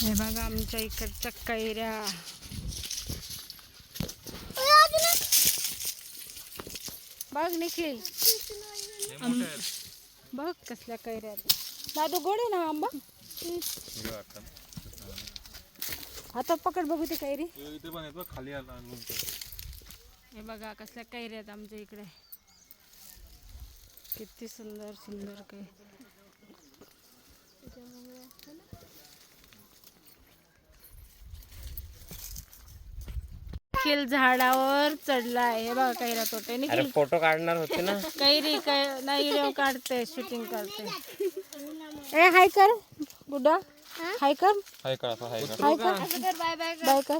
हे बघा आमच्या इकडच्या कैऱ्या बघ निखिल. बघ कसल्या कैऱ्या. दादू गोड आहे ना आंबा? हातात पकड बघू ते कैरी. इथे पण येतो खाली आला हे बघा कसल्या कैऱ्या आहेत आमच्या इकडे. किती सुंदर सुंदर काय निखिल झाडावर हे बघा तोटे अरे निखिल. फ़ोटो काढणार होते ना? कैरी कै नाही व्हिडिओ काढते शूटिंग करते ए हाय कर. हाय कर. हाय का असा हाय का हाय कर. बाय कर.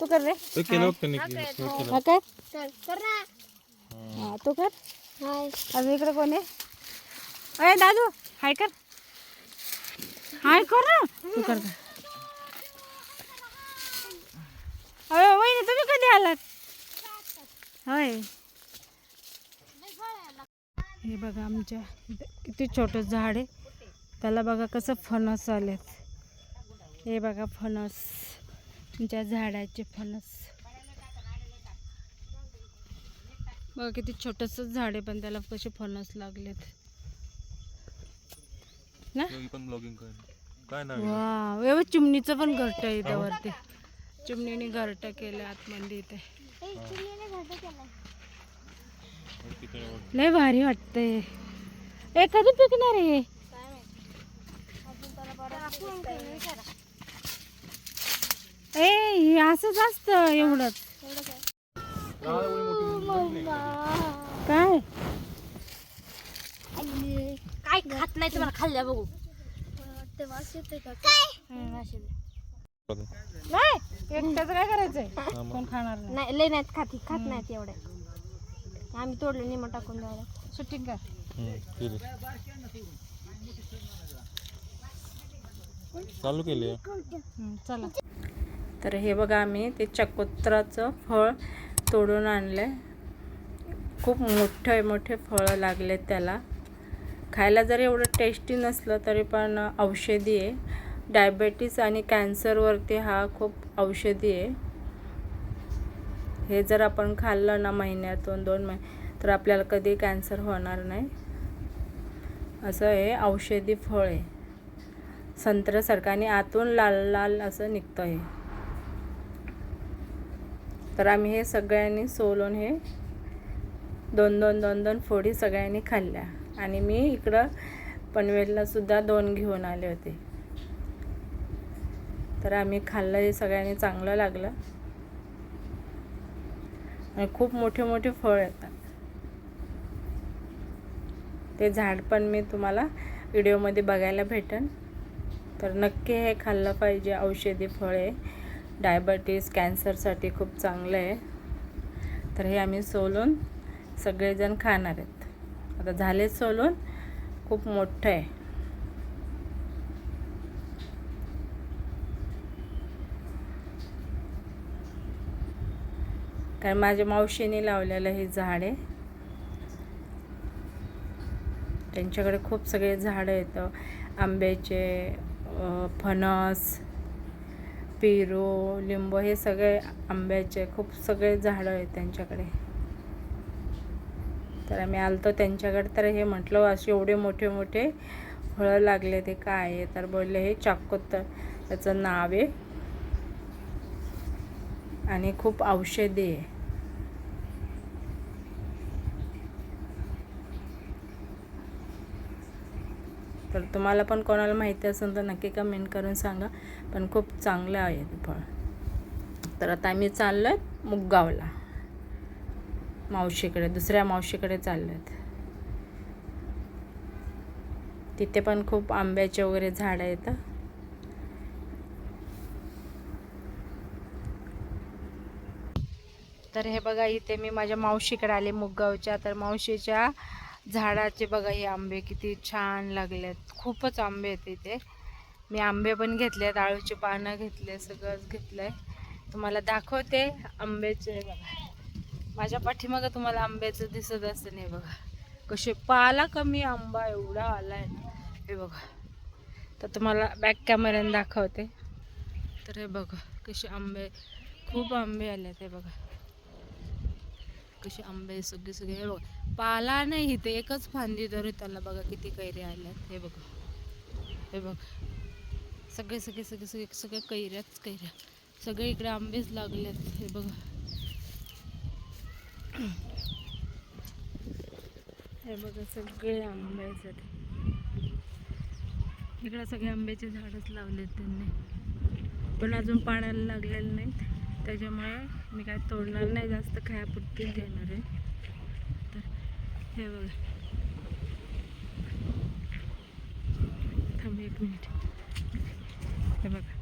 तू कर रे. ते केलं होतं. हा. कर. हा तू कर. अजून इकडे कोण आहे? अरे दादू. हाय कर. हाय कर ना. तू कर अरे वहिनी तुम्ही कधी आलात? होय. हे बघा आमच्या किती छोटं झाड आहे. त्याला बघा कसं फणस आलेत. हे बघा फणस. आमच्या झाडाचे फणस. बघा किती छोटस झाड आहे पण त्याला कसे फणस लागलेत. ना? वा एवढं चिमणीचं पण घरट आहे इथं वरती. चिमणीने घरट केलं आतमध्ये इथे. लय भारी वाटतंय ए कधी पिकणार आहे? ए हे असंच असतं एवढंच काय नाही. काय खात नाही तुम्हाला खाल्ल्या बघू नाही एकट्याच काय करायचंय? कोण खाणार नाही. नाही लय नाहीत खाती खात नाहीत एवढे. आम्ही तोडलं निम टाकून जायला शूटिंग कर. केली. चालू केली चला. तर हे बघा आम्ही ते चकोत्राचं फळ तोडून आणलं खूप मोठे मोठे फळं लागलेत त्याला. खायला जरी एवढं टेस्टी नसलं तरी पण औषधी आहे. डायबेटीस आणि कॅन्सरवरती हा खूप औषधी आहे. हे जर आपण खाल्लं ना महिन्यातून दोन महिने तर आपल्याला कधी कॅन्सर होणार नाही. असं हे औषधी फळ आहे. संत्र्यासारखं आणि आतून लाल लाल असं निघतं हे तर आम्ही हे सगळ्यांनी सोलून हे दोन दोन दोन दोन फोडी सगळ्यांनी खाल्ल्या. आणि मी इकडं पनवेलला सुद्धा दोन घेऊन आले होते. तर आम्ही खाल्लं हे सगळ्यांनी चांगलं लागलं. आणि खूप मोठे मोठे फळ येतात. ते झाड पण मी तुम्हाला व्हिडिओमध्ये बघायला भेटेन. तर नक्की हे खाल्लं पाहिजे औषधी फळ आहे डायबेटीस कॅन्सरसाठी खूप चांगलं आहे. तर हे आम्ही सोलून सगळेजण खाणार आहेत. आता झाले सोलून खूप मोठं आहे. कारण माझ्या मावशीने लावलेलं हे झाड आहे. त्यांच्याकडे खूप सगळे झाडं येतं. आंब्याचे फणस पेरू लिंबू हे सगळे आंब्याचे खूप सगळे झाडं आहेत त्यांच्याकडे. तर आम्ही आलतो त्यांच्याकडे तर हे म्हटलं असे एवढे मोठे मोठे फळं लागले ते काय आहे? तर बोलले हे चाकोत्तर त्याचं नाव आहे. आणि खूप औषधी आहे. तर तुम्हाला पण कोणाला माहिती असेल तर नक्की कमेंट करून सांगा. पण खूप चांगलं आहे ते फळ. तर आता आम्ही चाललो आहेत मुगावला. मावशीकडे दुसऱ्या मावशीकडे चाललो आहेत तिथे पण खूप आंब्याचे वगैरे झाडं आहेत. तर हे बघा इथे मी माझ्या मावशीकडे आले मुगावच्या. तर मावशीच्या झाडाचे बघा हे आंबे किती छान लागलेत. खूपच आंबे आहेत इथे. मी आंबे पण घेतलेत आळूचे पानं घेतले सगळंच घेतलंय. तुम्हाला दाखवते आंब्याचे बघा. माझ्या पाठीमागं तुम्हाला आंब्याचं दिसत असतं नाही बघा. कसे पाला कमी आंबा एवढा आलाय हे बघा. तर तुम्हाला बॅक कॅमेऱ्याने दाखवते. तर हे बघा कसे आंबे खूप आंबे आले ते बघा. कसे आंबे सगळे सगळे हे बघा. पाला नाही इथे एकच फांदी तरी त्याला बघा किती कैरी आल्यात. हे बघा. हे बघ. सगळे सगळे सगळे सगळे सगळ्या कैऱ्याच कैऱ्या. सगळे इकडे आंबेच लागलेत. हे बघा. हे बघा सगळे आंब्याच आहेत. इकडे सगळे आंब्याचे झाडच लावलेत त्यांनी. पण अजून पाण्याला लागलेले नाहीत. त्याच्यामुळे मी काय तोडणार नाही जास्त खायापुरतीच देणार आहे. तर हे बघा. थांब एक मिनिट. हे बघा.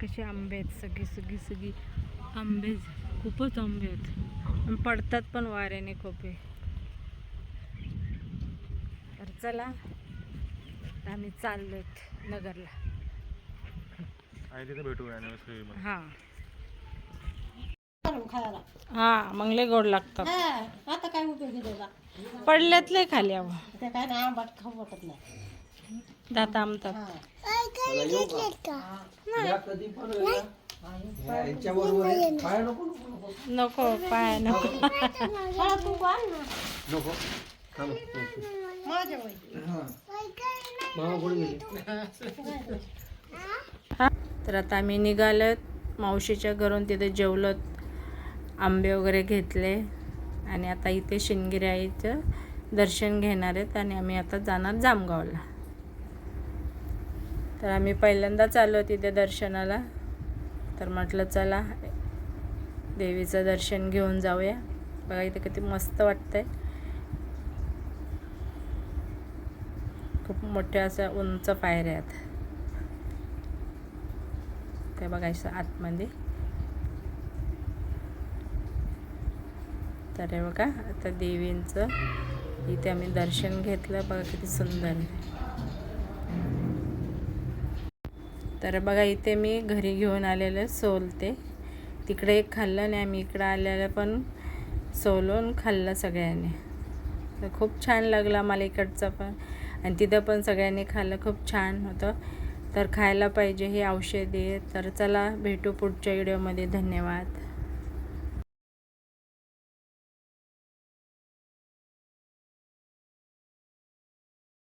कसे आंबे आहेत सगळी सगळी सगळी आंबेच खूपच आंबे आहेत. आणि पडतात पण वाऱ्याने खोपे. तर चला आम्ही चाललो आहेत नगरला. आहे तिथे भेटू anniversary मध्ये. हां. खायला. हां मग लय गोड लागतात हा आता काय उपयोग आहे त्याचा? पडल्यात लय खाली अहो. ते काय नाही आंबाट खाऊ वाटत नाही. दात आमतात हा. नको पाय नको. शाळा तू आण ना. माझ्या हा. तर आता आम्ही निघालोत. मावशीच्या घरून तिथे जेवलत. आंबे वगैरे घेतले. आणि आता इथे शिंदगिरी आईचं दर्शन घेणार आहेत आणि आम्ही आता जाणार जामगावला. तर आम्ही पहिल्यांदाच आलो तिथे दर्शनाला. तर म्हटलं चला देवीचं दर्शन घेऊन जाऊया. बघा इथे किती मस्त वाटतंय. खूप मोठ्या अशा उंच पायऱ्या आहेत. ते बघायचं आतमध्ये? तर हे बघा आता देवींचं इथे आम्ही दर्शन घेतलं. बघा किती सुंदर आहे. तर बघा इथे मी घरी घेऊन आलेलं सोलते तिकडे एक खाल्लं आणि आम्ही इकडं आलेलं पण सोलून खाल्लं सगळ्यांनी. तर खूप छान लागलं मला इकडचं पण. आणि तिथं पण सगळ्यांनी खाल्लं खूप छान होतं. तर खायला पाहिजे हे औषधी आहे. तर चला भेटू पुढच्या व्हिडिओमध्ये धन्यवाद.